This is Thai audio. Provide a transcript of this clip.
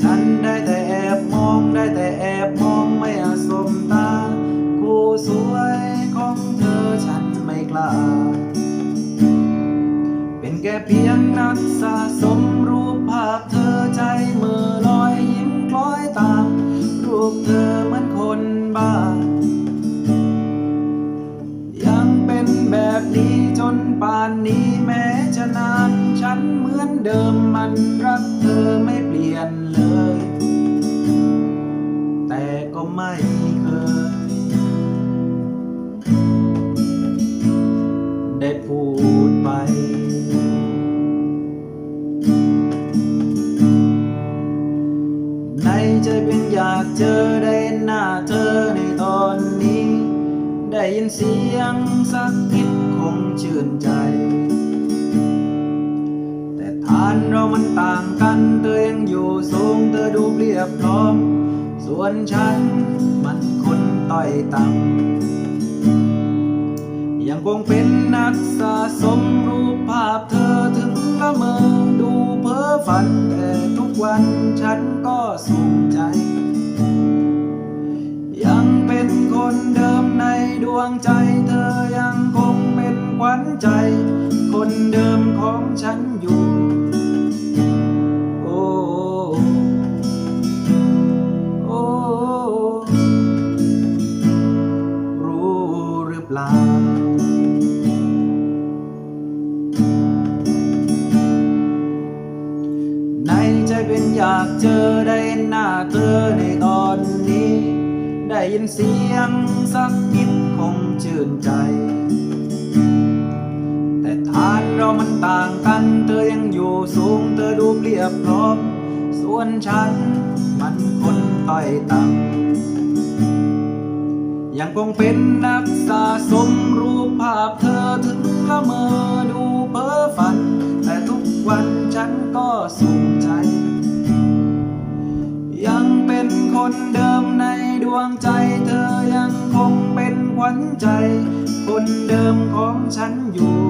ฉันได้แต่แอบมองได้แต่แอบมองไม่อาสมตา กูสวยของเธอฉันไม่กล้า เป็นแก่เพียงนักสะสมรูปภาพเธอใจมือลอยยิ้มคล้อยตาม รูปเธอเหมือนคนบ้า ยังเป็นแบบนี้จนป่านนี้แม้จะนาน ฉันเหมือนเดิมมันรักเธอไม่เปลี่ยน ก็ไม่เคย ได้พูดไป ในใจเป็นอยากเจอได้หน้าเธอในตอนนี้ ได้ยินเสียงสักนิดคงชื่นใจแต่ฐานเรามันต่างกันเธอยังอยู่สูงเธอดูเรียบพร้อม ส่วนฉันมันคนต้อยต่ำยังคงเป็นนักสะสมรูปภาพเธอถึงละเมอดูเพ้อฝันแต่ทุกวันฉันก็สุขใจ ยังเป็นคนเดิมในดวงใจเธอยังคงเป็นขวัญใจ คนเดิมของฉันอยู่ ปล่า ในใจเป็นอยากเจอได้หน้าเธอในตอนนี้ ได้ยินเสียงสักนิดคงชื่นใจ แต่ฐานเรามันต่างกันเธอยังอยู่สูงเธอดูเปรียบพร้อมส่วนฉันมันคนต้อยต่ำ ยังคงเป็นนักสะสมรูปภาพเธอถึงละเมอดูเพ้อฝัน แต่ทุกวันฉันก็สุขใจ ยังเป็นคนเดิมในดวงใจ เธอยังคงเป็นขวัญใจ คนเดิมของฉันอยู่